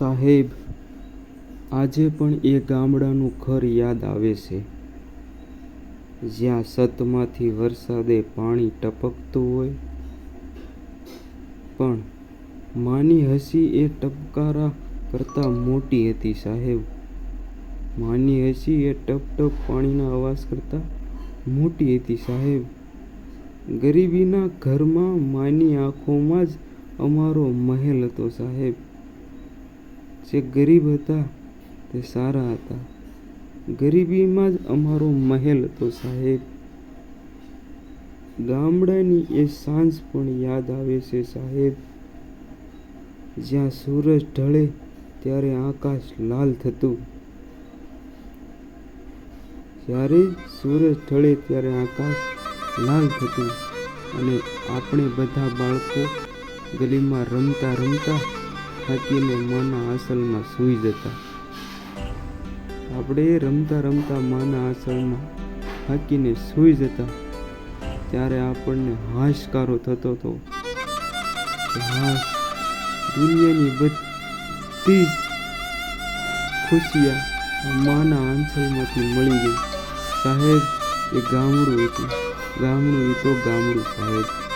સાહેબ, આજે પણ એ ગામડાનું ઘર યાદ આવે છે. જ્યાં સતમાંથી વરસાદે પાણી ટપકતું હોય. પણ માની હસી એ ટપકારા કરતાં મોટી હતી સાહેબ. માની હસી એ ટપ ટપ પાણીના અવાજ કરતાં મોટી હતી સાહેબ. ગરીબીના ઘરમાં માની આંખોમાં જ અમારો મહેલ હતો સાહેબ. જે ગરીબ હતા, તે સારા હતા. ગરીબીમાં જ અમારો મહેલ હતો સાહેબ. ગામડાની એ સાંજ પણ યાદ આવે છે સાહેબ. જ્યાં સૂરજ ઢળે, ત્યારે આકાશ લાલ થતું. જ્યારે સૂરજ ઢળે, ત્યારે આકાશ લાલ થતું. અને આપણે બધા બાળકો ગલીમાં રમતા રમતા થાકીને માના આંચલમાં સૂઈ જતા. આપણે રમતા રમતા માના આસળમાં થાકીને સૂઈ જતા. ત્યારે આપણને હાશકારો થતો હતો. હાશ દુનિયાની બધી જ ખુશિયા માના આંચલમાંથી મળી ગઈ. સાહેબ, એ ગામડું હતું. ગામડું એ તો ગામડું સાહેબ.